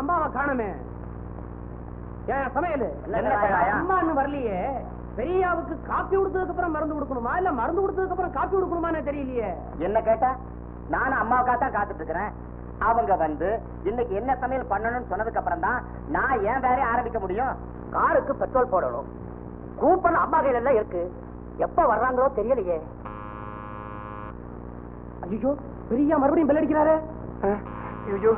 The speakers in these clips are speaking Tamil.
அம்மாவை காணுமே. ஏன் சமையல்? என்ன கடாயா? அம்மான்னு வரலையே. பெரியாவுக்கு காப்பி கொடுத்ததுக்கு அப்புறம் மருந்து கொடுக்கணுமா? இல்ல மருந்து கொடுத்ததுக்கு அப்புறம் காப்பி கொடுக்கணுமான்னு தெரியலையே. என்ன கேட்டா? நானும் அம்மாவுக்காக தான் காத்துட்டு இருக்கிறேன் அவங்க வந்து இன்னைக்கு என்ன சமையல் பண்ணணும்னு சொன்னதுக்கு அப்புறம் தான் நான் ஏன் வேலையை ஆரம்பிக்க முடியும்? காருக்கு பெட்ரோல் போடணும். கூப்பன் அம்மா கையில எல்லாம் இருக்கு. எப்ப வர்றாங்களோ தெரியலையே. ஐயோ பெரியா மறுபடியும் பெல் அடிக்கிறாரு. ஐயோ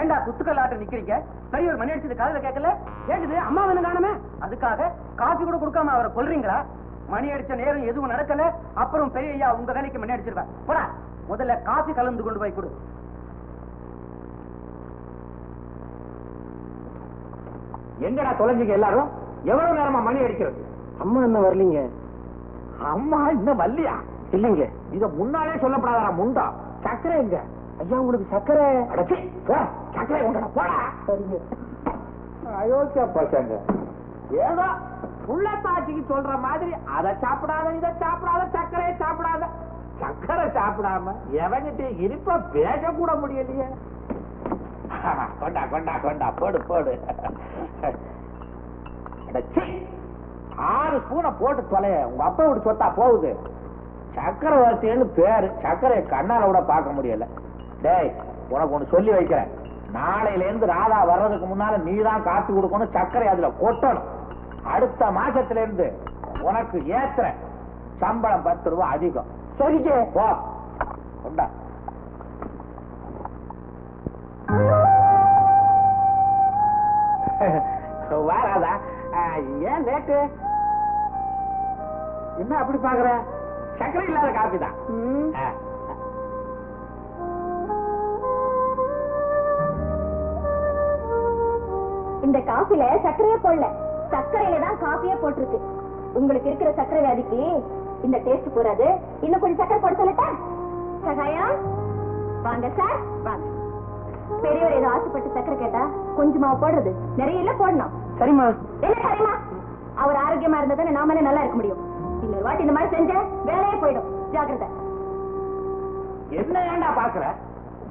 ஏண்டா குத்துக்கல்லாட்ட நிக்கிறீங்க? பெரியவர் மணி அடிச்சது காதுல கேட்கல? கேக்குது அம்மா வந்து காணுமே. அதுக்காக காபி கூட கொடுக்காம அவரை கொல்றீங்களா? மணி அடிச்ச நேரம் எதுவும் நடக்கல. அப்புறம் பெரிய ஐயா உங்க வேலைக்கு மணி அடிச்சிருவேன் போடா முதல்ல காபி கலந்து கொண்டு போய் கொடு. எங்கடா தொலைஞ்சீங்க எல்லாரும்? எவ்வளவு நேரமா மணி அடிக்கிறது? அம்மா என்ன வரலீங்க? அம்மா இன்னும் வரலையா? இல்லைங்க. இத முன்னாலே சொல்லப்படாதா முண்டா. சக்கரை எங்க? ஐயா உங்களுக்கு சக்கரை அடச்சி சக்கரை உண்டா போடா. அயோக்கிய பசங்க ஏதோ புள்ள தாச்சிக்கு சொல்ற மாதிரி அதை சாப்பிடாத இதை சாப்பிடாத சர்க்கரையை சாப்பிடாத. சக்கரை சாப்பிடாம எவங்கிட்ட இனிப்பா பேச கூட முடியலையே. கொண்டா கொண்டா கொண்டா போடு போடு. அடச்சீ. ஆறு ஸ்பூனை போட்டு தொலைய. உங்க அப்பா விட்டு சொத்தா போகுது. சக்கரவர்த்தின்னு பேரு. சக்கரையை கண்ணால கூட பார்க்க முடியல. டேய் உனக்கு ஒண்ணு சொல்லி வைக்கிறேன். நாளையில இருந்து ராதா வர்றதுக்கு முன்னால நீ தான் காப்பி கொடுக்கணும் சர்க்கரை அதுல கொட்டணும். அடுத்த மாசத்துல இருந்து உனக்கு ஏத்துற சம்பளம் பத்து ரூபாய் அதிகம். சரிங்க போ. கொண்டா. வாராதா ஏன் லேட்டு? என்ன அப்படி பாக்குற சர்க்கரை இல்லாத காப்பி தான். இந்த காஃபில சர்க்கரையே போடல. சர்க்கரையில தான் காஃபியே போட்டிருக்கு. உங்களுக்கு இருக்கிற சர்க்கரை வியாதிக்கு இந்த டேஸ்ட் போறாது. இன்னும் கொஞ்சம் சர்க்கரை போட சொல்லட்டா சகாயா? வாங்க சார் வாங்க. பெரியவர் ஏதோ ஆசைப்பட்டு சர்க்கரை கேட்டா கொஞ்சமா போடுறது. நிறைய இல்ல போடணும். சரிம்மா. என்ன சரிமா அவர் ஆரோக்கியமா இருந்தா நாமளே நல்லா இருக்க முடியும். இன்னொரு வாட்டி இந்த மாதிரி செஞ்ச வேலையே போயிடும். ஜாக்கிரதை. என்ன ஏன்டா பாக்குற?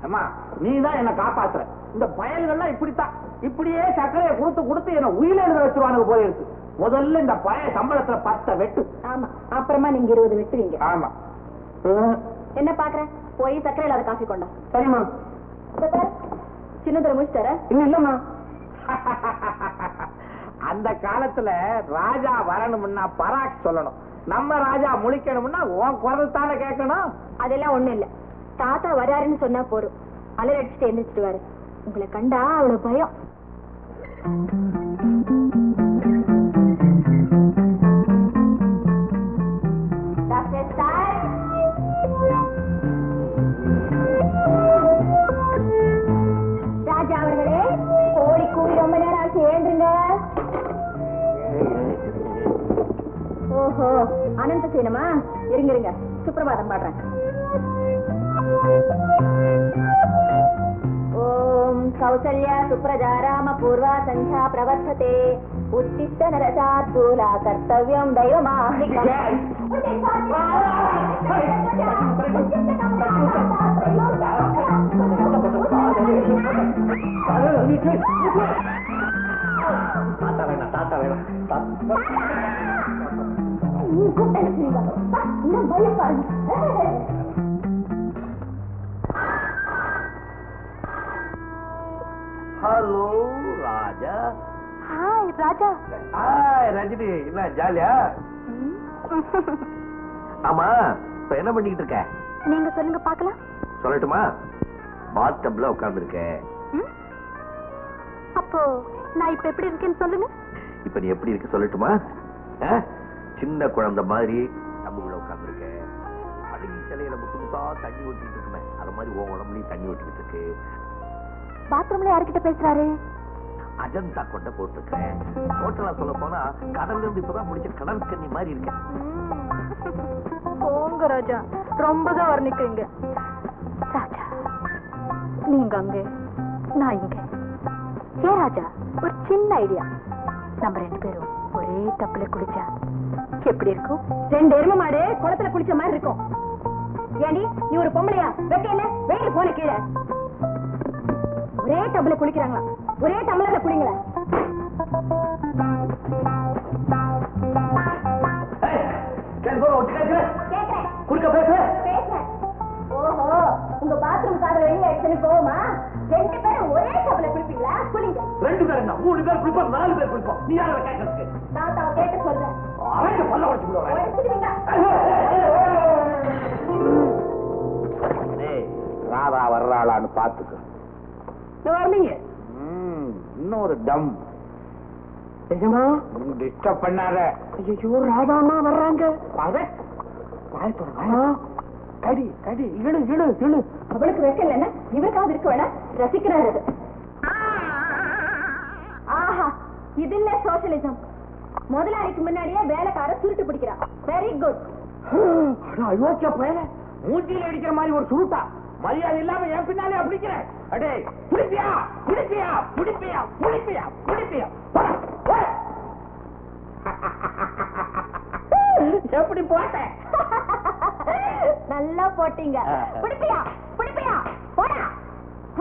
அம்மா நீ தான் என்ன காப்பாத்துற. இந்த பயல்கள்லாம் இப்படித்தான். இப்படியே சர்க்கரையை கொடுத்து கொடுத்து என்ன உயில எழுத வச்சிருவானுங்க போல இருக்கு. முதல்ல இந்த பய சம்பளத்துல பத்த வெட்டு. ஆமா. அப்புறமா நீங்க இருபது வெட்டுவீங்க. ஆமா. என்ன பாக்குற? போய் சர்க்கரை இல்லாத காஃபி கொண்டா. சரிம்மா. சின்னதுல முடிச்சுட்டார இன்னும் இல்லம்மா. அந்த காலத்துல ராஜா வரணும்னா பராக் சொல்லணும். நம்ம ராஜா முழிக்கணும்னா உன் குரல் தானே கேட்கணும். அதெல்லாம் ஒண்ணும் இல்ல. தாத்தா வராருன்னு சொன்னா போறோம் அலர் அடிச்சுட்டு எந்திரிச்சிட்டு வாரு. உங்களை கண்டா அவ்வளவு பயம். ஓஹோ அனந்த சேனமா? இருங்க இருங்க சுப்பிரபாதம் பாடுறேன். ஓம் கௌசல்யா சுப்ரஜா ராம பூர்வா சந்தியா பிரவர்த்ததே உத்திஷ்ட நரசாத்தூலா கர்த்தவியம் தெய்வமாஹ்னிகம் தாத்தா வேணாம் தாத்தா வேணாம் hello Raja. Hi Raja. Hi Rajini என்ன ஜாலியா? ஆமா இப்ப என்ன பண்ணிக்கிட்டு இருக்க? நீங்க சொல்லுங்க பார்க்கலாம். சொல்லட்டுமா? பாத் டப்ல உட்கார்ந்து இருக்கேன்? அப்போ நான் இப்ப எப்படி இருக்கேன்னு சொல்லுங்க. இப்ப நீ எப்படி இருக்கு சொல்லட்டுமா? சின்ன குழந்தை மாதிரி டப்புக்குள்ள உட்கார்ந்து இருக்கேன் அழகி சிலையில முத்து முத்தா தண்ணி ஊத்திட்டு இருக்குமே. அது மாதிரி உன் உடம்புலயும் தண்ணி ஊத்திட்டு இருக்கு. பாத்ரூம்ல யார்கிட்ட பேசுறாரு? அஜந்தா கொண்ட போட்டிருக்கேன். ஹோட்டலா சொல்ல போனா கடல்ல இருந்து இப்பதான் முடிச்ச கடல் கன்னி மாதிரி இருக்கேன். போங்க ராஜா. ரொம்ப தான் வர்ணிக்கிறீங்க. ராஜா நீங்க அங்க நான் இங்க. ஏ ராஜா? ஒரு சின்ன ஐடியா. நம்ம ரெண்டு பேரும் ஒரே தப்புல குளிச்சா எப்படி இருக்கும்? ரெண்டு எரும மாடு குளத்துல குளிச்ச மாதிரி இருக்கும். ஏண்டி நீ ஒரு பொம்பளையா? வெக்கையில வெயில் போன கீழே. ஒரே டப்ல குளிக்கிறாங்களா ஒரே டம்ளர்ல குளிங்களா ஓஹோ உங்க பாத்ரூம் காதல வெளியே எடுத்துன்னு போகுமா ரெண்டு பேரும் ஒரே டப்ல குளிப்பீங்களா? குளிங்க. ரெண்டு பேர் என்ன? மூணு பேர் குளிப்போம் நாலு பேர் குளிப்போம். நீ யாரை கேட்கறதுக்கு தாத்தாவை கேட்டு சொல்றேன். அவங்க பல்ல உடச்சு ராதா வர்றாளான்னு பாத்துக்க வரலீங்க. இன்னொரு டம். நிஜமா டிஸ்டர்ப் பண்ணாத. ஐயோ ராதாமா வர்றாங்க. கடி கடி இழு இழு இழு. அவளுக்கு வெக்கம் இல்லைன்னா இவருக்காவது இருக்க வேணா ரசிக்கிறாரு அது. ஆஹா இது இல்ல சோசியலிசம் முதலாளிக்கு முன்னாடியே வேலைக்கார சுருட்டு பிடிக்கிறான். வெரி குட் அயோக்கிய பயல. மூஞ்சில அடிக்கிற மாதிரி ஒரு சுருட்டா. மரியாதை இல்லாம என் பின்னாலே அப்படிக்கிற அடே புடிப்பியா? புடிப்பியா? புடிப்பியா? புடிப்பியா? புடிப்பியா? போடா, போடா. எப்படி போட்டேன்? நல்லா போட்டீங்க. பிடிப்பியா? பிடிப்பியா? போடா.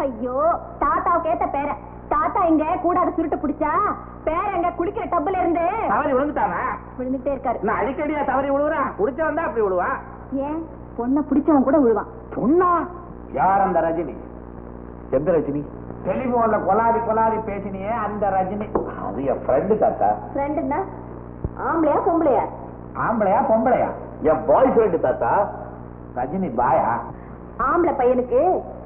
ஐயோ தாத்தாவுக்கு ஏத்த பேர. தாத்தா இங்க கூடாத சுருட்டு பிடிச்சா பேர எங்க குளிக்கிற டப்புல இருந்து தவறி விழுந்துட்டானா? விழுந்துட்டே இருக்காரு. நான் அடிக்கடியா தவறி விழுவுறான். குடிச்ச வந்தா அப்படி விழுவான். ஏன்? பொண்ணை பிடிச்சவன் கூட விழுவான். சொன்னா யார் அந்த ரஜினி? எந்த ரஜினி டெலிபோன்ல கொலாவி கொலாவி பேசினியே அந்த ரஜினி. அது என் ஃப்ரெண்டு தாத்தா. ஃப்ரெண்டுன்னா ஆம்பளையா பொம்பளையா? ஆம்பளையா பொம்பளையா? என் பாய் ஃப்ரெண்டு தாத்தா. ரஜினி பாயா? ஆம்பளை பையனுக்கு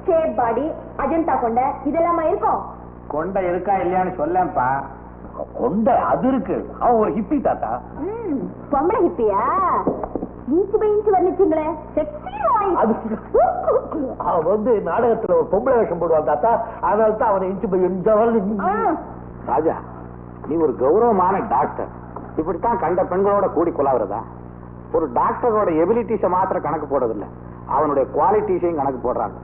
ஷேப் பாடி அஜந்தா கொண்ட இதெல்லாமா இருக்கும்? கொண்ட இருக்கா இல்லையான்னு சொல்லேன்ப்பா. கொண்ட அது இருக்கு. அவன் ஒரு ஹிப்பி தாத்தா. ம், பொம்பளை ஹிப்பியா இன்ச்சு பை இன்ச்சு வந்துச்சுங்களே செக்ஸி அவன் வந்து நாடகத்துல ஒரு பொம்பளை வேஷம் போடுவான் தாத்தா. அதனால தான் அவனை இன்ச்சு ராஜா நீ ஒரு கௌரவமான டாக்டர் இப்படித்தான் கண்ட பெண்களோட கூடி கொலாவுறதா? ஒரு டாக்டரோட எபிலிட்டிஸை மாத்திரம் கணக்கு போடுறதில்ல. அவனுடைய குவாலிட்டிஸையும் கணக்கு போடுறாங்க.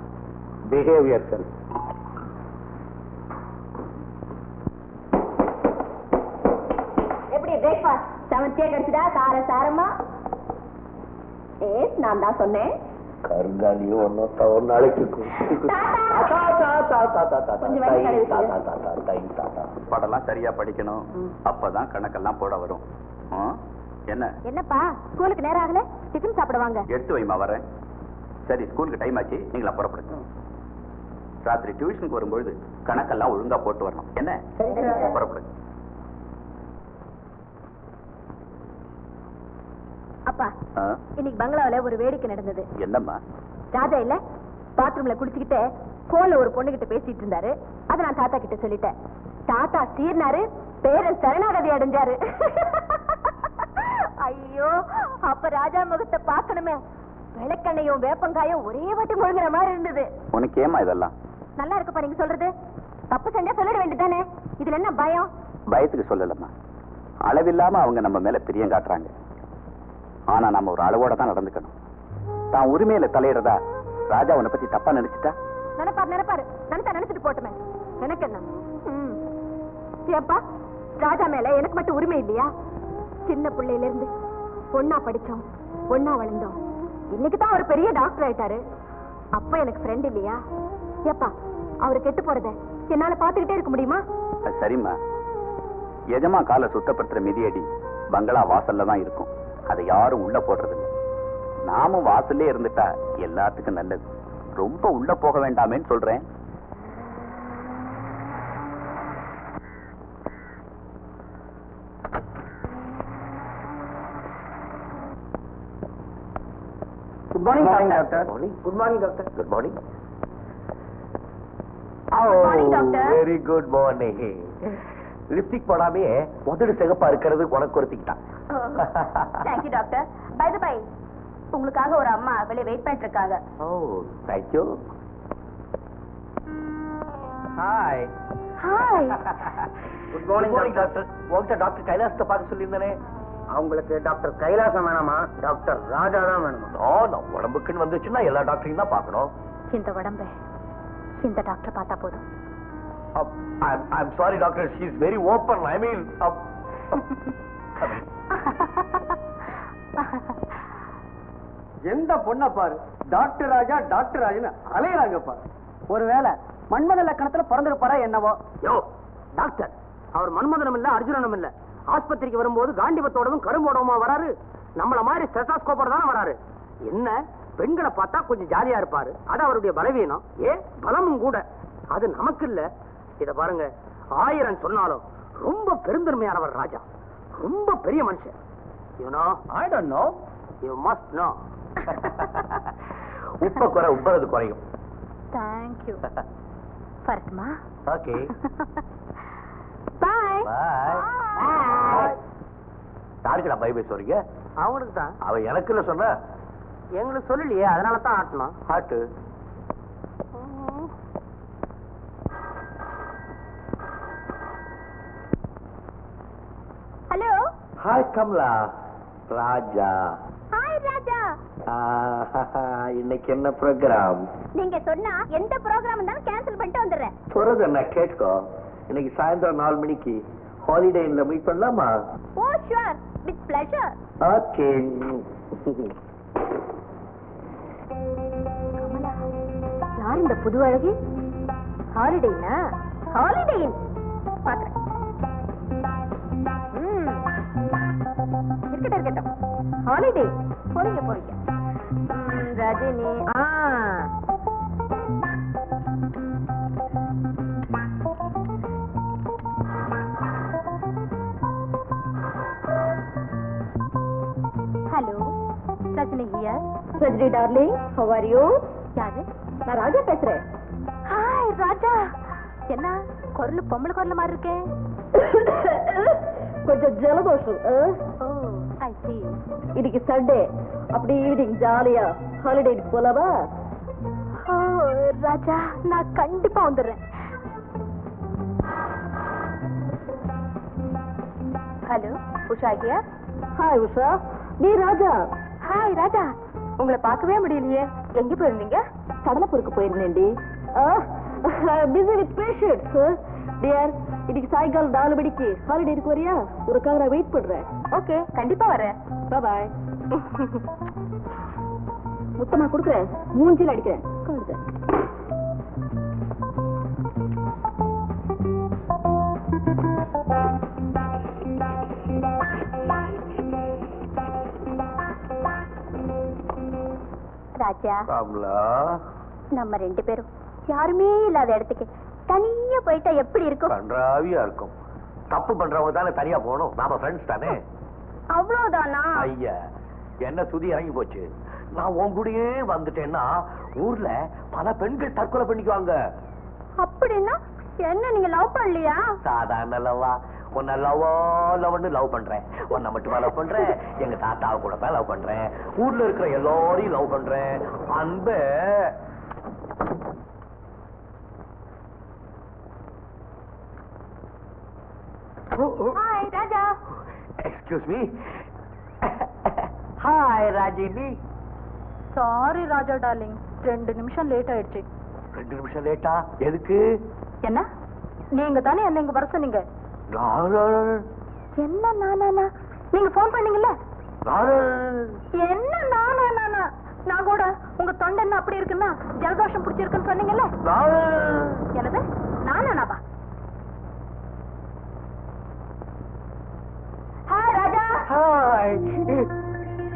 பிஹேவியர் செல் எப்படி பிரேக்ஃபாஸ்ட் சமைச்சே கிடைச்சதா கார சாரமா? ஏஸ் நான் தான் சொன்னேன். கருங்காலியோ ஒன்னும் ஒரு நாளைக்கு கொஞ்சம் வழி கழுவிட்டு. படம்லாம் சரியா படிக்கணும். அப்பதான் கணக்கெல்லாம் போட வரும்? என்ன? என்னப்பா? ஸ்கூலுக்கு நேரம் ஆகல? டிஃபன் சாப்பிட வாங்க எடுத்து வைமா வரேன். சரி ஸ்கூலுக்கு டைம் ஆச்சு. நீங்களா புறப்படுங்க. ராத்திரி டியூஷனுக்கு வரும்பொழுது கணக்கெல்லாம் ஒழுங்கா போட்டு வரணும். என்ன? புறப்படுங்க. அப்பா? இன்னைக்கு பங்களாவுல ஒரு வேடிக்கை நடந்தது. என்னம்மா? ராஜா இல்ல பாத்ரூம்ல குளிச்சுக்கிட்டு போன்ல ஒரு பொண்ணு கிட்ட பேசிட்டு இருந்தாரு. அத நான் தாத்தா கிட்ட சொல்லிட்டேன். தாத்தா சீர்னாரு பேரன் சரணாகதி அடைஞ்சாரு. ஐயோ அப்ப ராஜா முகத்தை பார்க்கணுமே. விளக்கெண்ணையும் வேப்பங்காயும் ஒரே வாட்டி முழுங்குற மாதிரி இருந்தது. உனக்கு ஏமா இதெல்லாம்? நல்லா இருக்குப்பா நீங்க சொல்றது. தப்பு செஞ்சா சொல்லிட வேண்டியதானே இதுல என்ன பயம்? பயத்துக்கு சொல்லலம்மா. அளவில்லாம அவங்க நம்ம மேல பிரியம் காட்டுறாங்க. ஆனா நம்ம ஒரு அளவோட தான் நடந்துக்கணும். தான் உரிமையில தலையிடுறதா ராஜா உன்னை பத்தி தப்பா நினைச்சிட்டா? நினைப்பாரு நினைப்பாரு. நினைச்சா நினைச்சிட்டு போட்டுமே. எனக்கு என்ன. ஏப்பா ராஜா மேல எனக்கு மட்டும் உரிமை இல்லையா? சின்ன பிள்ளையில இருந்து ஒன்னா படிச்சோம் ஒன்னா வளர்ந்தோம். இன்னைக்கு தான் அவர் பெரிய டாக்டர் ஆயிட்டாரு. அப்ப எனக்கு ஃப்ரெண்ட் இல்லையா? ஏப்பா அவர் கெட்டு போறத என்னால பாத்துக்கிட்டே இருக்க முடியுமா? சரிம்மா. எஜமா காலை சுத்தப்படுத்துற மிதியடி பங்களா வாசல்ல தான் இருக்கும். அதை யாரும் உள்ள போடுறது இல்ல நாமும் வாசல்லே இருந்துட்டா எல்லாத்துக்கும் நல்லது. ரொம்ப உள்ள போக வேண்டாமேன்னு சொல்றேன். Good morning doctor good morning doctor good morning morning, doctor. Very good morning lipstick போடாமே முதடு சிகப்பா இருக்கிறது உனக்கு ஒருத்திக்கிட்டான் thank you doctor by the by உங்களுக்காக ஒரு அம்மா வெளியே வெயிட் பண்ணிட்டு இருக்காங்க ஓ thank you hi hi good morning doctor உங்ககிட்ட டாக்டர் கைலாசத்தை பார்க்க சொல்லியிருந்தேனே. அவங்களுக்கு டாக்டர் கைலாசம் வேணாமா? டாக்டர் ராஜா தான் வேணுமா நான் உடம்புக்குன்னு வந்துச்சுன்னா எல்லா டாக்டரையும் தான் பார்க்கணும். இந்த உடம்ப இந்த டாக்டர் பார்த்தா போதும். I'm sorry doctor she is very open I mean எந்த பொண்ண பாரு? டாக்டர் ராஜா டாக்டர் ராஜன்னு அலையறாங்க பாரு. ஒருவேளை மன்மத லக்கணத்துல பிறந்திருப்பாரா என்னவோ? யோ டாக்டர் அவர் மன்மதனம் இல்ல அர்ஜுனனும் இல்ல. ஆஸ்பத்திரிக்கு வரும்போது காண்டிபத்தோடவும் கரும்போடவுமா வராரு. நம்மள மாதிரி ஸ்டெசாஸ்கோப்போட தானே வராரு. என்ன பெண்களை பார்த்தா கொஞ்சம் ஜாலியா இருப்பாரு. அது அவருடைய பலவீனம். ஏ பலமும் கூட. அது நமக்கு இல்ல. இத பாருங்க ஆயிரம் சொன்னாலும் ரொம்ப பெருந்தன்மையானவர் ராஜா. ரொம்ப பெரிய மனுஷன். You know I don't know you must know உப்ப குறை உப்பறது குறையும். தேங்க்யூ வரட்டுமா ஓகே பாய் பாய் யாருக்குடா பை பை சொல்றீங்க அவங்களுக்கு தான் அவ எனக்கு இல்ல சொன்ன? எங்களுக்கு சொல்லலையே அதனால தான் ஆட்டணும். Hot hello hi Kamala Raja hi Raja இன்னைக்கு என்ன ப்ரோக்ராம் நீங்க சொன்னா எந்த ப்ரோக்ராம் இருந்தாலும் கேன்சல் பண்ணிட்டு வந்துடுறேன். சொல்றது என்ன? கேட்கோ இன்னைக்கு சாயந்தரம் நாலு மணிக்கு ஹாலிடே இந்த மீட் பண்ணலாமா? Oh sure with pleasure okay யார் இந்த புது அழகி? ஹாலிடேனா ஹாலிடே பாக்குறேன். இருக்கட்டும் இருக்கட்டும் ஹாலிடே போறீங்க போறீங்க ம், ரஜினி ஆ hello Rajini here Rajini darling how are you யாரு நான் ராஜா பேசுறேன் ஹாய் ராஜா என்ன குரல் பொம்பளை குரல் மாதிரி இருக்கேன் கொஞ்சம் ஜலதோஷம் ஓ ஐ see. இன்னைக்கு சண்டே அப்படி ஈவினிங் ஜாலியா ஹாலிடேக்கு போலவா? ஓ ராஜா நான் கண்டிப்பா வந்துடுறேன். Hello Usha hi Usha. நீ ராஜா. ஹாய் ராஜா. உங்களை பார்க்கவே முடியலையே. எங்க போயிருந்தீங்க? கடலப்பூருக்கு போயிருந்தேன்டி. பிஸி வித் பேஷண்ட்ஸ் டியர் இன்னைக்கு சாயங்காலம் நாலு மணிக்கு ஹாலிடே இருக்கு வரியா? உனக்காக நான் வெயிட் பண்றேன். ஓகே கண்டிப்பா வரேன். பாய் முத்தமா கொடுக்குறேன். மூஞ்சில அடிக்கிறேன். உட்காருங்க. ராஜா நம்ம ரெண்டு பேரும் யாருமே இல்லாத இடத்துக்கு தனியா போயிட்டா எப்படி இருக்கும்? கன்றாவியா இருக்கும். தப்பு பண்றவங்க தானே தனியா போகணும். நாம ஃப்ரெண்ட்ஸ் தானே. அவ்வளவுதானா? ஐயா என்ன சுதி இறங்கி போச்சு. நான் உன் கூடயே வந்துட்டேன்னா ஊர்ல பல பெண்கள் தற்கொலை பண்ணிக்குவாங்க. அப்படின்னா என்ன நீங்க லவ் பண்ணலையா? சாதாரண லவ்வா உன்னை லவ்வோ லவ்னு லவ் பண்றேன். உன்னை மட்டுமா லவ் பண்றேன்? எங்க தாத்தாவை கூட லவ் பண்றேன். ஊர்ல இருக்கிற எல்லாரையும் லவ் பண்றேன். அன்பு. Hi Raja excuse me hi Rajini sorry Raja darling ரெண்டு நிமிஷம் லேட் ஆயிடுச்சு. ரெண்டு நிமிஷம் லேட்டா எதுக்கு? என்ன? நீங்க தானே என்ன இங்க வர சொன்னீங்க? என்ன நானா நீங்க ஃபோன் பண்ணீங்கல்ல? என்ன நானா நானா கூட உங்க தொண்டை என்ன அப்படி இருக்குன்னா ஜலதோஷம் பிடிச்சிருக்குன்னு சொன்னீங்கல்ல? என்னது? நானானாப்பா hi Raja hi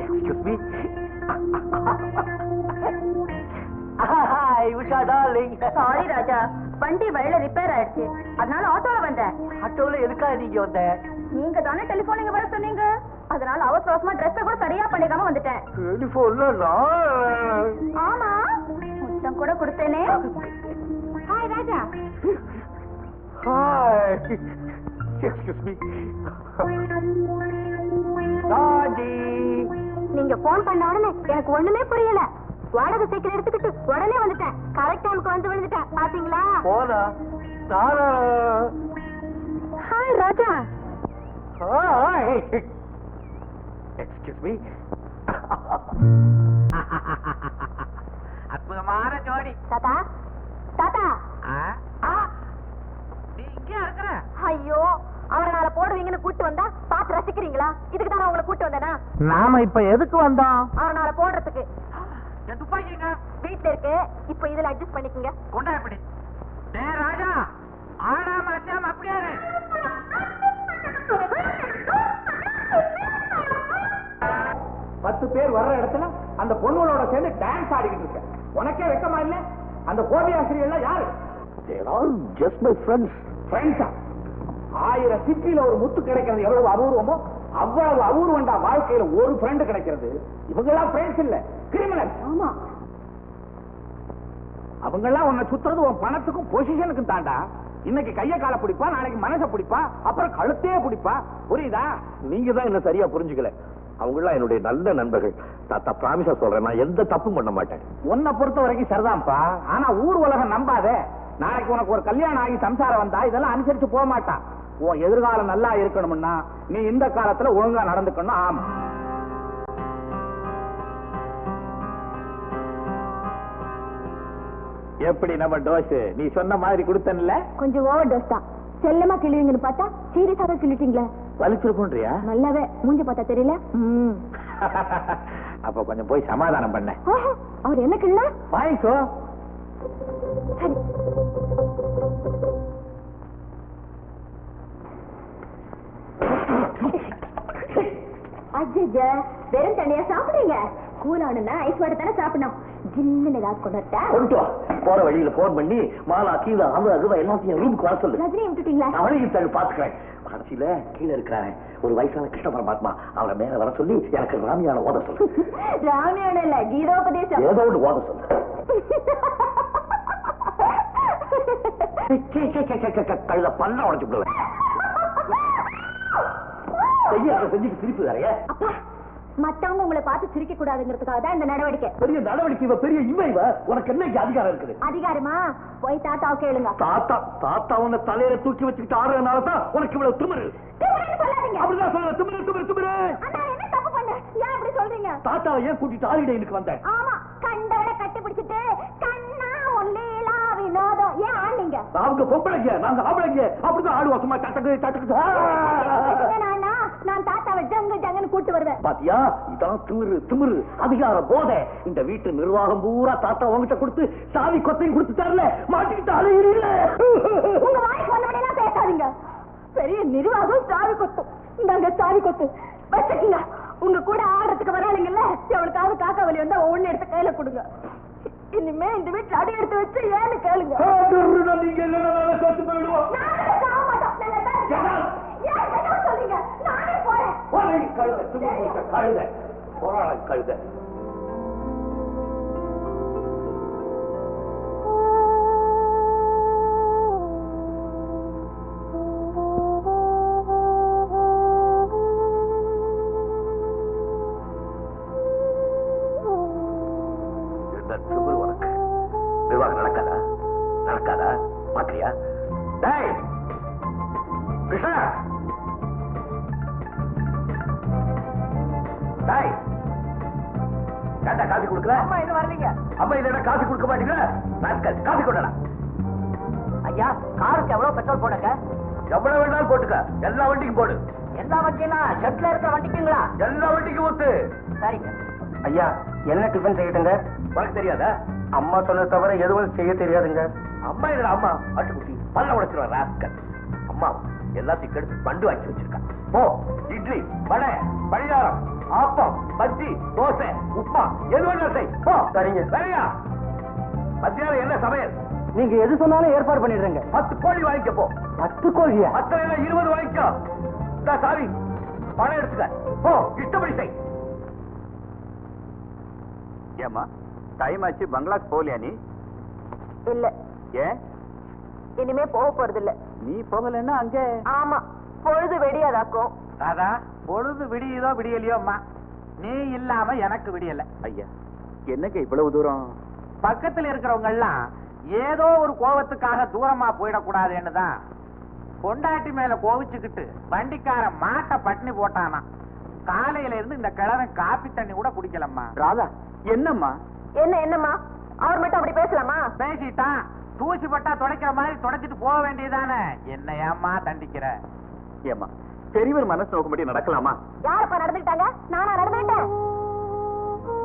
excuse me hi Usha darling sorry Raja வண்டி வழியில ரிப்பேர் ஆயிடுச்சு. அதனால ஆட்டோல வந்தேன். ஆட்டோல எதுக்காக நீங்க வந்த? நீங்க தானே டெலிபோன் இங்க வர சொன்னீங்க? அதனால அவசர அவசரமா ட்ரெஸ் கூட சரியா பண்ணிக்காம வந்துட்டேன். டெலிபோன்ல ஆமா. முத்தம் கூட கொடுத்தேனே. Hi Raja hi excuse me Raji நீங்க போன் பண்ண உடனே எனக்கு ஒண்ணுமே புரியல. வாடகை சைக்கிள் எடுத்துக்கிட்டு உடனே வந்துட்டேன். கரெக்ட் டைமுக்கு வந்து விழுந்துட்டேன். பாத்தீங்களா? போனா? நானா? Hi Raja. Hi excuse me அற்புதமான ஜோடி. தாத்தா? தாத்தா? நீ இங்கே இருக்கிற? ஐயோ அவரை நாளை போடுவீங்கன்னு கூட்டு வந்தா பார்த்து ரசிக்கிறீங்களா இதுக்கு தான் நான் உங்களை கூட்டு வந்தேனா? நாம இப்ப எதுக்கு வந்தோம்? நாளை போடுறதுக்கு. என் துப்பாக்கிங்க வீட்ல இருக்கு. இப்போ இதுல அட்ஜஸ்ட் பண்ணிக்கங்க. கொண்டா எப்படி? ஆடாம அச்சாம அப்படியே. பத்து பேர் வர்ற இடத்துல அந்த பொண்ணுகளோட சேர்ந்து டான்ஸ் ஆடிக்கிட்டு இருக்க. உனக்கே வெக்கமா இல்ல? அந்த கோபி ஆசிரியர் யாரு? ஜஸ்ட் மை ஃப்ரெண்ட்ஸ் ஃப்ரெண்ட்ஸா ஆயிரம் சிப்பியில ஒரு முத்து கிடைக்கிறது எவ்வளவு அபூர்வமோ அவ்வளவு அபூர்வம்டா வாழ்க்கையில ஒரு ஃப்ரெண்டு கிடைக்கிறது. இவங்க எல்லாம் ஃப்ரெண்ட்ஸ் இல்ல கிரிமினல் ஆமா. அவங்க எல்லாம் உன்னை சுத்துறது உன் பணத்துக்கும் பொசிஷனுக்கும் தாண்டா. இன்னைக்கு கைய கால பிடிப்பா நாளைக்கு மனச பிடிப்பா அப்புறம் கழுத்தையே பிடிப்பா. புரியுதா? நீங்க தான் என்ன சரியா புரிஞ்சுக்கல. அவங்களாம் என்னுடைய நல்ல நண்பர்கள். தாத்தா பிராமிசா சொல்றேன் நான் எந்த தப்பும் பண்ண மாட்டேன். உன்னை பொறுத்த வரைக்கும் சரிதான்ப்பா. ஆனா ஊர் உலகம் நம்பாதே. நாளைக்கு உனக்கு ஒரு கல்யாணம் ஆகி சம்சாரம் வந்தா இதெல்லாம் அனுசரிச்சு போக மாட்டான். உன் எதிர்காலம் நல்லா இருக்கணும்னா நீ இந்த காலத்துல ஒழுங்கா நடந்துக்கணும். ஆமா. எப்படி நம்ம டோஸ் நீ சொன்ன மாதிரி கொடுத்தன்ல? கொஞ்சம் ஓவர் டோஸ் தான். செல்லமா கிள்ளுவீங்கன்னு பார்த்தா சீரியஸாவே கிள்ளிட்டீங்களே வலிச்சிருக்கும்ன்றியா? நல்லாவே மூஞ்சி பார்த்தா தெரியல. அப்ப கொஞ்சம் போய் சமாதானம் பண்ண. அவர் என்ன கிள்ள வாங்கிக்கோ. சரி. அஜ்ஜா வெறும் தண்ணியா சாப்பிடுங்க கூலானுன்னா ஐஸ் வாட்டர் தானே சாப்பிடணும் ஜில்லுன்னு ஏதாவது கொண்டு வரட்டா கொண்டு வா போற வழியில போன் பண்ணி மாலா கீழே அது அதுவா எல்லாத்தையும் ரூமுக்கு வர சொல்லு ரஜினி விட்டுட்டீங்களா அவனையும் தள்ளி பாத்துக்கிறேன் கடைசியில கீழே இருக்கிறானே ஒரு வயசான கிருஷ்ண பரமாத்மா அவனை மேல வர சொல்லி எனக்கு ராமியான ஓத சொல்லு ராமாயணம் இல்ல கீதோபதேசம் ஏதோ ஒன்று ஓத சொல்லு கழுத பல்ல உடச்சு விடுவேன் செஞ்சுட்டு அப்பா மத்தவங்க உங்களை பார்த்து சிரிக்க கூடாதுங்கிறதுக்காக தான் இந்த நடவடிக்கை. பெரிய நடவடிக்கை இவ பெரிய இவ இவ. உனக்கு என்ன இங்க அதிகாரம் இருக்குது? அதிகாரமா? போய் தாத்தாவை கேளுங்க. தாத்தா தாத்தா உன்னை தலையில தூக்கி வச்சுக்கிட்டு ஆடுறதுனால தான் உனக்கு இவ்வளவு திமிரு. அப்படிதான் சொல்ற திமிரு திமிரு திமிரு. அண்ணா என்ன தப்பு பண்ண? ஏன் அப்படி சொல்றீங்க? தாத்தாவை ஏன் கூட்டிட்டு ஆடிடைனுக்கு வந்தேன் ஆமா கண்டவனை கட்டி பிடிச்சிட்டு கண்ணா முல்லீலா வினோதம். ஏன் ஆனீங்க அவங்க பொம்பளைங்க நாங்க ஆம்பளைங்க. அப்படிதான் ஆடுவோம். சும்மா தட்டக்கு தட்டக்கு நானா தாத்தாவை ஜங்கு ஜங்குன்னு கூட்டு வருவேன். பாத்தியா? இதான் திமிரு திமிரு. அதிகார போதை. இந்த வீட்டு நிர்வாகம் பூரா தாத்தா உங்ககிட்ட கொடுத்து சாவி கொத்தையும் கொடுத்துட்டாருல. மாட்டிக்கிட்டு அலையிறீல உங்க வாய்க்கு வந்தபடியெல்லாம் பேசாதீங்க. பெரிய நிர்வாகம் சாவி கொத்து. இந்தாங்க சாவி கொத்து. வச்சுக்கீங்க. உங்க கூட ஆடுறதுக்கு வராளுங்கல்ல எவனுக்காவது காக்கா வலி வந்தா ஒண்ணு எடுத்து கையில கொடுங்க. இனிமே இந்த வீட்டுல அடி எடுத்து வச்சு ஏன்னு கேளுங்க. நீங்க என்ன சொத்து போயிடுவோம் நாங்களே சாக மாட்டோம். நாங்க தான் அம்மா இது வரலீங்க. அம்மா இல்லைன்னா காஃபி கொடுக்க மாட்டீங்களா நாட்கள் காஃபி கொண்டடா ஐயா காருக்கு எவ்வளவு பெட்ரோல் போடுங்க? எவ்வளவு வேணாலும் போட்டுக்க. எல்லா வண்டிக்கும் போடு. எல்லா வண்டினா ஷெட்ல இருக்கிற வண்டிக்குங்களா? எல்லா வண்டிக்கும் ஊத்து. சரிங்க. ஐயா என்ன டிஃபன் செய்யட்டுங்க? உனக்கு தெரியாதா? அம்மா சொன்னது தவிர எதுவும் செய்ய தெரியாதுங்க. அம்மா இல்லடா அம்மா. ஆட்டுக்குட்டி. பல்ல உடைச்சிருவா ராஸ்கல். அம்மா எல்லாத்தையும் கெடுத்து பண்டு வாங்கி வச்சிருக்கா. போ இட்லி வடை பணியாரம் ஆப்பம் பஜ்ஜி தோசை உப்புமா எது வேணாலும் செய். போ. சரிங்க. சரியா? மத்தியானம் என்ன சமையல்? நீங்க எது சொன்னாலும் ஏற்பாடு பண்ணிடுறேங்க. பத்து கோழி வாங்கிக்க போ. பத்து கோழியா? அத்தனை இல்ல, இருபது வாங்கிக்கோ. இந்தா சாவி. பணம் எடுத்துக்க. போ இஷ்டப்படி செய். ஏமா டைம் ஆச்சு. பங்களாக்கு போகலையா நீ? இல்ல. ஏன்? இனிமே போக போறது இல்ல நீ போகலைன்னா அங்கே? ஆமா பொழுது வெடியாதாக்கும். ராதா பொழுது விடியுதோ விடியலையோம்மா நீ இல்லாம எனக்கு விடியல. ஐயா என்னங்க இவ்வளவு தூரம்? பக்கத்துல இருக்கிறவங்க எல்லாம் ஏதோ ஒரு கோவத்துக்காக தூரமா போயிடக்கூடாதுன்னு தான் பொண்டாட்டி மேல கோவிச்சுக்கிட்டு வண்டிக்காரன் மாட்டை பட்டினி போட்டானா. காலையில இருந்து இந்த கிழவன் காப்பி தண்ணி கூட குடிக்கலம்மா. ராதா என்னம்மா? என்ன என்னம்மா? அவர் மட்டும் அப்படி பேசலாமா? பேசிட்டான். தூசி பட்டா துடைக்கிற மாதிரி துடைச்சிட்டு போக வேண்டியதானே. என்ன ஏம்மா தண்டிக்கிற? ஏமா பெரியவர் மனசு நோக்கும்படி நடக்கலாமா? யாருப்பா நடந்துட்டாங்க நானா நடந்துட்டேன்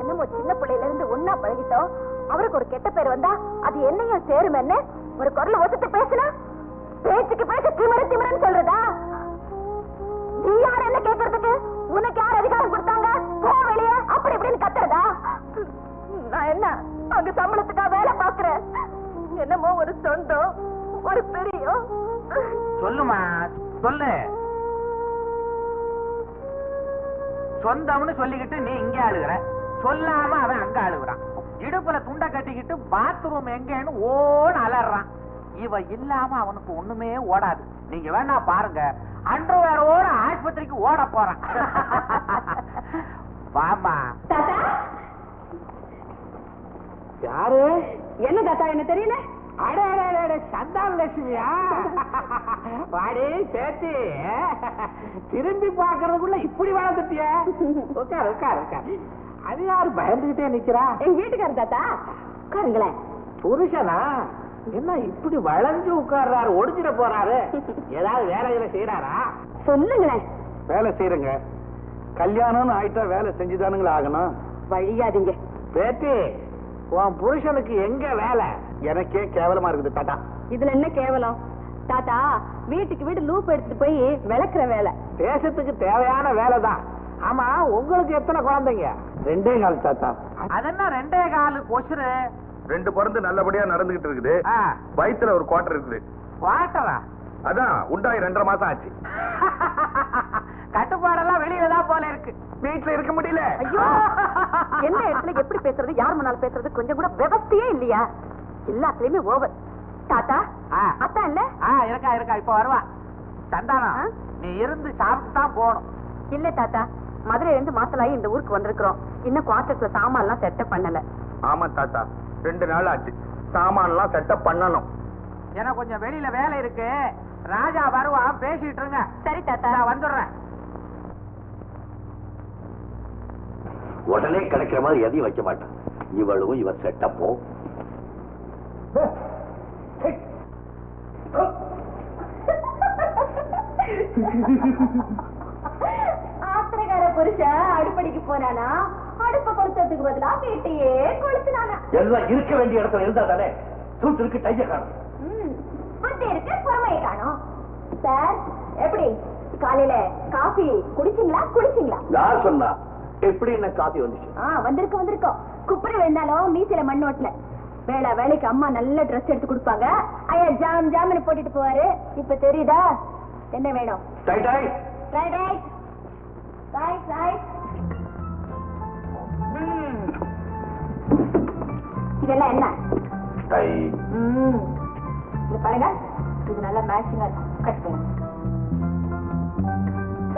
என்னமோ சின்ன பிள்ளையில இருந்து ஒன்னா பழகிட்டோம். அவருக்கு ஒரு கெட்ட பேர் வந்தா அது என்னையும் சேரும் என்ன ஒரு குரல் ஒத்துட்டு பேசுனா? பேச்சுக்கு பேச்சு திமிரு திமிருன்னு சொல்றதா? நீ யார் என்ன கேட்கறதுக்கு சொந்தம்னு சொல்லிக்கிட்டு நீ இங்க அழுகுற. சொல்லாம அவன் அங்க அழுகுறான். இடுப்புல துண்டை கட்டிக்கிட்டு பாத்ரூம் எங்கன்னு ஓன்னு அலறான். இவ இல்லாம அவனுக்கு ஒண்ணுமே ஓடாது. நீங்க வேணா பாருங்க. அண்டர்வேரோட ஆஸ்பத்திரிக்கு ஓட போறான். வாமா யாரு? என்ன தாத்தா என்ன தெரியல? சந்தான லட்சுமியா? வாடி பேத்தி திரும்பி பாக்குறதுக்குள்ள இப்படி வளர்ந்துட்டிய உட்கார் உட்கார் உட்கார். அது யாரு பயந்துகிட்டே நிக்கிறா. எங்க வீட்டுக்காரர் தாத்தா? உட்காருங்களேன் புருஷனா? என்ன இப்படி வளைஞ்சு உட்கார்றாரு ஒடிஞ்சிட போறாரு? ஏதாவது வேலைகளை செய்யறாரா சொல்லுங்களேன் வேலை செய்யறங்க கல்யாணம்னு ஆயிட்டா வேலை செஞ்சுதானுங்களா ஆகணும். வழியாதீங்க. பேத்தி உன் புருஷனுக்கு எங்க வேலை? எனக்கே கேவலமா இருக்குது டாடா இதுல என்ன கேவலம்? தாத்தா வீட்டுக்கு வீடு லூப் எடுத்துட்டு போய் விளக்குற வேலை. தேசத்துக்கு தேவையான வேலைதான். ஆமா உங்களுக்கு எத்தனை குழந்தைங்க? ரெண்டே கால் தாத்தா. அதென்ன ரெண்டே காலு கொசுரு ரெண்டு பிறந்து நல்லபடியா நடந்துகிட்டு இருக்குது. ஆ, வயித்துல ஒரு குவார்டர் இருக்குது. வாட்டரா அதான் உண்டாய் ரெண்டரை மாசம் ஆச்சு. கட்டுப்பாடெல்லாம் வெளியில தான் போல இருக்கு. வீட்டுல இருக்க முடியல. ஐயோ! எந்த இடத்துல எப்படி பேசுறது யார் முன்னால பேசுறது கொஞ்சம் கூட விவஸ்தையே இல்லையா? எல்லாத்துலயுமே ஓவர். தாத்தா ஆ. அத்தா இல்ல? ஆ இருக்கா இருக்கா இப்ப வருவா. சந்தானம்? நீ இருந்து சாப்பிட்டு தான் போகணும். இல்ல தாத்தா. மதுரையில இருந்து மாசலாயி இந்த ஊருக்கு வந்திருக்கிறோம். இன்னும் குவார்டர்ஸ்ல சாமான் எல்லாம் செட்டப் பண்ணல. ஆமா தாத்தா. ரெண்டு நாள் ஆச்சு. சாமான்லாம் செட்டப் பண்ணணும். எனக்கு கொஞ்சம் வெளியில வேலை இருக்கு. ராஜா வருவான் பேசிட்டு இருங்க. சரி தாத்தா. நான் வந்துடுறேன். உடனே கிடைக்கிற மாதிரி எதையும் வைக்க மாட்டான். இவளும் இவன் செட்டப்பும் ஆத்திரக்கார புருஷன் அடுப்படிக்கு போனானா? அடுப்ப கொளுத்துறதுக்கு பதிலா வீட்டையே கொளுத்துனானா? எல்லாம் இருக்க வேண்டிய இடத்துல இருந்தா தானே? சூட்டு இருக்கு டைய காணும் புத்தி இருக்கு பொறுமையை காணும். சார் எப்படி? காலையில காஃபி குடிச்சீங்களா? குடிச்சீங்களா யார் சொன்னா? எப்படி என்ன வந்துச்சு? ஆ வந்திருக்கோம் வந்திருக்கோம். குப்புற விழுந்தாலும் மீசையில மண் ஓட்டல. வேலை வேலைக்கு அம்மா நல்ல ட்ரெஸ் எடுத்து கொடுப்பாங்க. ஐயா ஜாம் ஜாம்னு போட்டுட்டு போவாரு. இப்ப தெரியுதா? என்ன வேணும்? ரைட் ரைட் ரைட் ரைட் இதெல்லாம் என்ன? டை இது பாருங்க. இது நல்லா மேட்சிங்கா இருக்கும். கட்டுங்க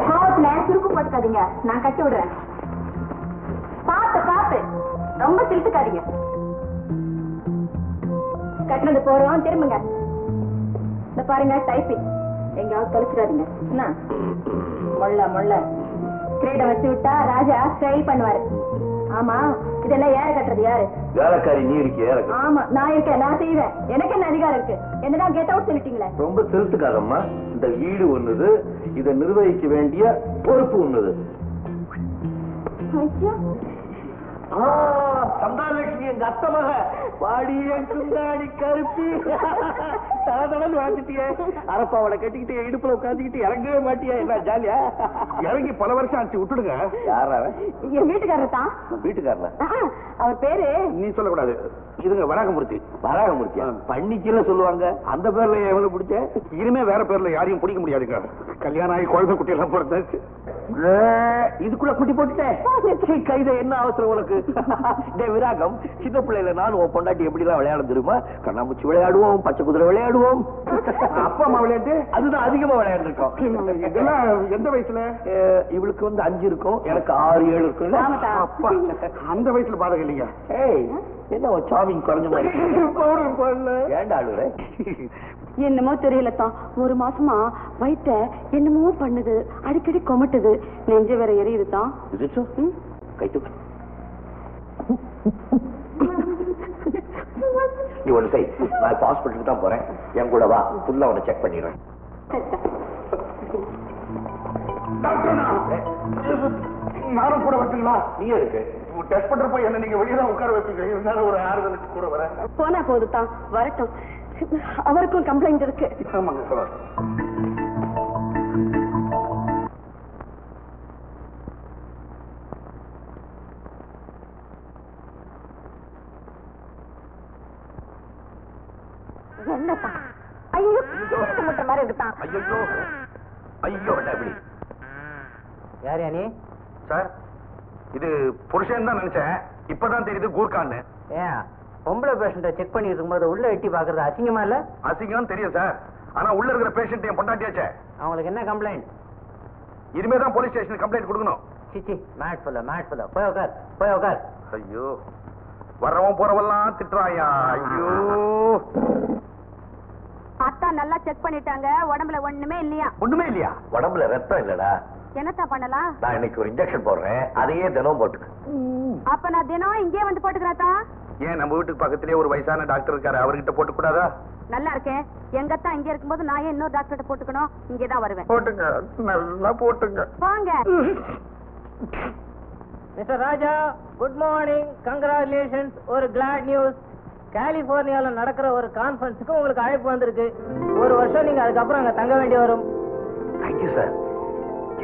கோவத்துல சுருக்கு போட்டுக்காதீங்க. நான் கட்டி விடுறேன். பார்த்து பார்த்து. ரொம்ப சிலுத்துக்காதீங்க கட்டினது போறோம் திரும்புங்க. இந்த பாருங்க டைப்பிங் எங்கேயாவது தொலைச்சிடாதீங்க. என்ன? மொள்ள மொள்ள கிரீடம் வச்சு விட்டா ராஜா ஸ்டைல் பண்ணுவாரு. ஆமா இதெல்லாம் ஏற கட்டுறது யாரு? வேலைக்காரி நீ இருக்கிய ஆமா நான் இருக்கேன் நான் செய்வேன். எனக்கு என்ன அதிகாரம் இருக்கு? என்னதான் கெட் அவுட் சொல்லிட்டீங்களே. ரொம்ப செலுத்துக்காதம்மா இந்த வீடு ஒண்ணுது இதை நிர்வகிக்க வேண்டிய பொறுப்பு ஒண்ணுது ஐயோ. சந்தானலட்சுமி எங்க அத்தை மக. பாடி என் சுந்தாடி கருப்பி தடதடன்னு வாழ்ந்துட்டியே அரப்பாவளை கட்டிக்கிட்டு இடுப்புல உட்காந்துக்கிட்டு இறங்கவே மாட்டியா? என்ன ஜாலியா? இறங்கி பல வருஷம் ஆச்சு விட்டுடுங்க. யாரா அவன்? என் வீட்டுக்காரர் தான். வீட்டுக்காரனா ஆ, அவர் பேரு? நீ சொல்லக்கூடாது. இதுங்க வராகமூர்த்தி. வராகமூர்த்தியா? பண்ணிச்சுன்னு சொல்லுவாங்க. அந்த பேர்ல எவ்வளவு பிடிச்ச? இனிமே வேற பேர்ல யாரையும் பிடிக்க முடியாதுங்க. கல்யாணம் ஆகி குழந்தை குட்டி எல்லாம் பிறந்தாச்சு இதுக்குள்ள குட்டி போட்டுட்டேன். கைத என்ன அவசரம் உனக்கு? டே விராகம் சின்ன பிள்ளையில நானும் உன் பொண்டாட்டி எப்படி எல்லாம் விளையாட தெரியுமா? கண்ணாமூச்சி விளையாடுவோம் பச்சை குதிரை விளையாடுவோம். அப்பா அம்மா விளையாட்டு? அதுதான் அதிகமா விளையாண்டுருக்கோம் இதெல்லாம் எந்த வயசுல? இவளுக்கு வந்து அஞ்சு இருக்கும் எனக்கு ஆறு ஏழு இருக்குல்ல ஆமாட்டா. அப்பா. அந்த வயசுல பாதகம் இல்லைங்க ஏய் என்ன சாமிங் குறைஞ்ச மாதிரி? ஏன்டா அழுகுற என்னமோ தெரியல தான் ஒரு மாசமா வயித்த என்னமோ பண்ணுது அடிக்கடி கொமட்டுது. நெஞ்சு வேற எரியுது தான் நீ ஒண்ணு செய் நான் இப்ப ஹாஸ்பிட்டலுக்கு தான் போறேன். என் கூட வா. ஃபுல்லா உன்னை செக் பண்ணிடுறேன். நானும் கூட வரட்டுங்களா? நீ இருக்கு டெஸ்ட் பண்றப்ப என்ன நீங்க வெளியே தான் உட்கார வைப்பீங்க. இருந்தாலும் ஒரு ஆறுதலுக்கு கூட வரேன். போனா போது தான் வரட்டும். அவருக்கும் கம்ப்ளைண்ட் இருக்கு. ஆமாங்க சார் நினைச்சேன். இப்பதான் தெரியுது கூர்கான்னு. ஏன்? பொம்பளை பேஷண்ட்டை செக் பண்ணிட்டு இருக்கும்போது உள்ள எட்டி பாக்குறது அசிங்கமா இல்ல? அசிங்கம் தெரியும் சார். ஆனா உள்ள இருக்கிற பேஷண்ட் என் பொண்டாட்டியாச்சே. அவங்களுக்கு என்ன கம்ப்ளைண்ட் இனிமே தான் போலீஸ் ஸ்டேஷன் கம்ப்ளைண்ட் கொடுக்கணும் சிச்சி மேட் சொல்ல மேட் சொல்ல போய் உட்கார் போய் உட்கார் ஐயோ. வர்றவன் போறவெல்லாம் திட்டுறாயா? ஐயோ. அத்தா நல்லா செக் பண்ணிட்டாங்க. உடம்புல ஒண்ணுமே இல்லையா? ஒண்ணுமே இல்லையா? உடம்புல ரத்தம் இல்லடா. என்னத்தா பண்ணலாம்? நான் இன்னைக்கு ஒரு இன்ஜெக்ஷன் போடுறேன். அதையே தினம் போட்டுக்க அப்ப நான் தினம் இங்கே வந்து போட்டுக்கிறேன்தா ஏன் நம்ம வீட்டுக்கு பக்கத்திலேயே ஒரு வயசான டாக்டர் இருக்காரு அவர்கிட்ட போட்டு கூடாதா நல்லா இருக்கேன். எங்கத்தா இங்க இருக்கும்போது நான் ஏன் இன்னொரு டாக்டர்கிட்ட போட்டுக்கணும்? இங்கே தான் வருவேன். போட்டுங்க. நல்லா போட்டுங்க. வாங்க mister Raja good morning congratulations ஒரு கிளாட் நியூஸ் கலிபோர்னியால நடக்கிற ஒரு கான்ஃபரன்ஸுக்கு உங்களுக்கு அழைப்பு வந்திருக்கு. ஒரு வருஷம் நீங்க அதுக்கப்புறம் அங்க தங்க வேண்டி வரும். தேங்க்யூ சார்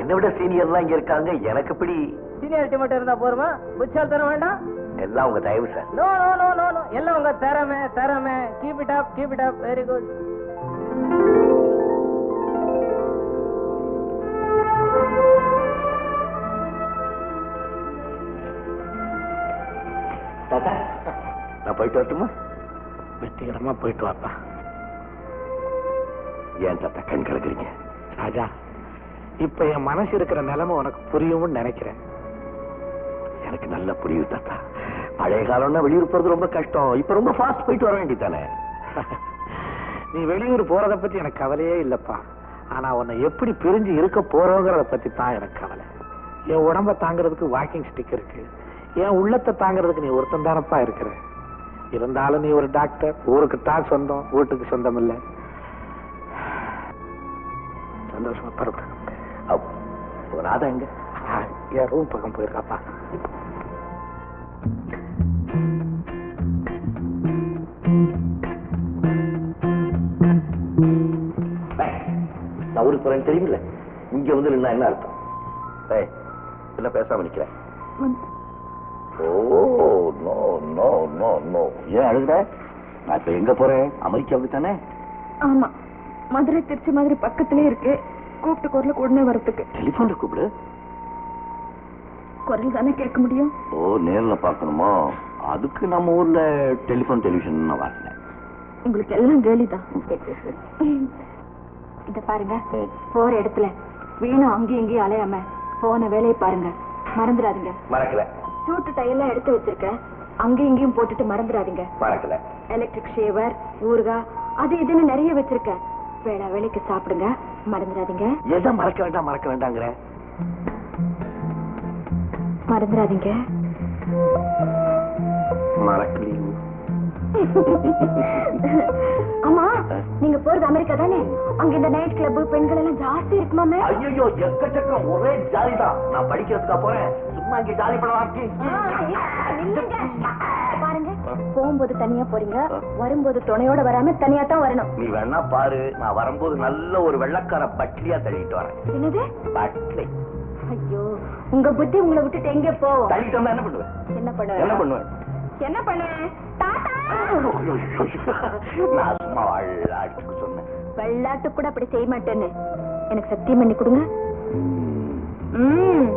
என்னை விட சீனியர்லாம் இங்க இருக்காங்க. எனக்கு இப்படி சீனியாரிட்டி மட்டும் இருந்தா போருமா? புச்சால் தர வேண்டாம்? எல்லாம் உங்க தயவு sir no no no no no எல்லாம் உங்க திறமை திறமை. Keep it up keep it up very good தாத்தா. நான் போயிட்டு வரட்டுமா? வெற்றிகரமா போயிட்டு வாப்பா ஏன் தாத்தா கண் கலக்குறீங்க? ராஜா. இப்ப என் மனசு இருக்கிற நிலைமை உனக்கு புரியும்னு நினைக்கிறேன். எனக்கு நல்லா புரியுது தாத்தா. பழைய காலம்னா வெளியூர் போறது ரொம்ப கஷ்டம். இப்ப ரொம்ப ஃபாஸ்ட் போயிட்டு வர வேண்டியதானே நீ வெளியூர் போறத பத்தி எனக்கு கவலையே இல்லப்பா. ஆனா உன்னை எப்படி பிரிஞ்சு இருக்க போறோங்கிறத பத்தி தான் எனக்கு கவலை. என் உடம்ப தாங்கிறதுக்கு வாக்கிங் ஸ்டிக் இருக்கு. என் உள்ளத்தை தாங்கிறதுக்கு நீ ஒருத்தன் தானப்பா இருக்கிற. இருந்தாலும் நீ ஒரு டாக்டர் ஊருக்கு தான் சொந்தம் வீட்டுக்கு சொந்தம் இல்லை சந்தோஷமா பரப்ப ராதா எங்க? என் ரூம் பக்கம் போயிருக்காப்பா. நான் ஊருக்கு போறேன்னு தெரியுமில்ல? இங்க வந்து நின்னா என்ன அர்த்தம்? ஏய் என்ன பேசாம நிக்கிறேன் oh no no no no. ஏன் அழுகுற? நான் இப்ப எங்க போறேன்? அமெரிக்காவுக்கு தானே ஆமா. மதுரை திருச்சி மாதிரி பக்கத்திலே இருக்கு. கூப்பிட்டு குரலுக்கு உடனே வரதுக்கு டெலிபோன்ல கூப்பிடு. குரல் தானே கேட்க முடியும்? ஓ நேர்ல பார்க்கணுமா? அதுக்கு நம்ம ஊர்ல டெலிபோன் டெலிவிஷன் வரல உங்களுக்கு எல்லாம் கேலிதான். இத பாருங்க போற இடத்துல. வீணும் அங்கேயும் இங்கேயும் அலையாம போன வேலையை பாருங்க. மறந்துடாதீங்க. மறக்கல. சூட்டு டையெல்லாம் எடுத்து வச்சிருக்கேன். அங்கேயும் இங்கேயும் போட்டுட்டு மறந்துடாதீங்க. மறக்கல. எலக்ட்ரிக் ஷேவர் ஊறுகாய் அது இதுன்னு நிறைய வச்சிருக்கேன். வேளா வேலைக்கு சாப்பிடுங்க. மறந்துடாதீங்க. எதை மறக்க வேண்டாம் மறக்க வேண்டாங்கிற மறந்துடாதீங்க. மறக்கலையும் ஆமா நீங்க போறது அமெரிக்கா தானே? அங்க இந்த நைட் கிளப் பெண்கள் எல்லாம் ஜாஸ்தி இருக்குமாமே ஐயோ எக்கச்சக்கம். ஒரே ஜாலி தான் நான் படிக்கிறதுக்கா போறேன். சும்மா இங்க ஜாலி. பண்ணலாம் போகும்போது தனியா போறீங்க வரும்போது துணையோட வராம தனியா தான் வரணும். நீ வேணா பாரு நான் வரும்போது நல்ல ஒரு வெள்ளக்கார பட்லியா தள்ளிட்டு வரேன். என்னது? பட்லி. ஐயோ உங்க புத்தி உங்களை விட்டுட்டு எங்க போவோம்? தள்ளிட்டு என்ன பண்ணுவேன்? என்ன பண்ண என்ன பண்ணுவேன்? என்ன பண்ண தாத்தா! நான் சும்மா அடிச்சுக்க சொன்னேன். வெள்ளாட்டு கூட அப்படி செய்ய மாட்டேன்னு. எனக்கு சத்தியம் பண்ணி கொடுங்க. ம்.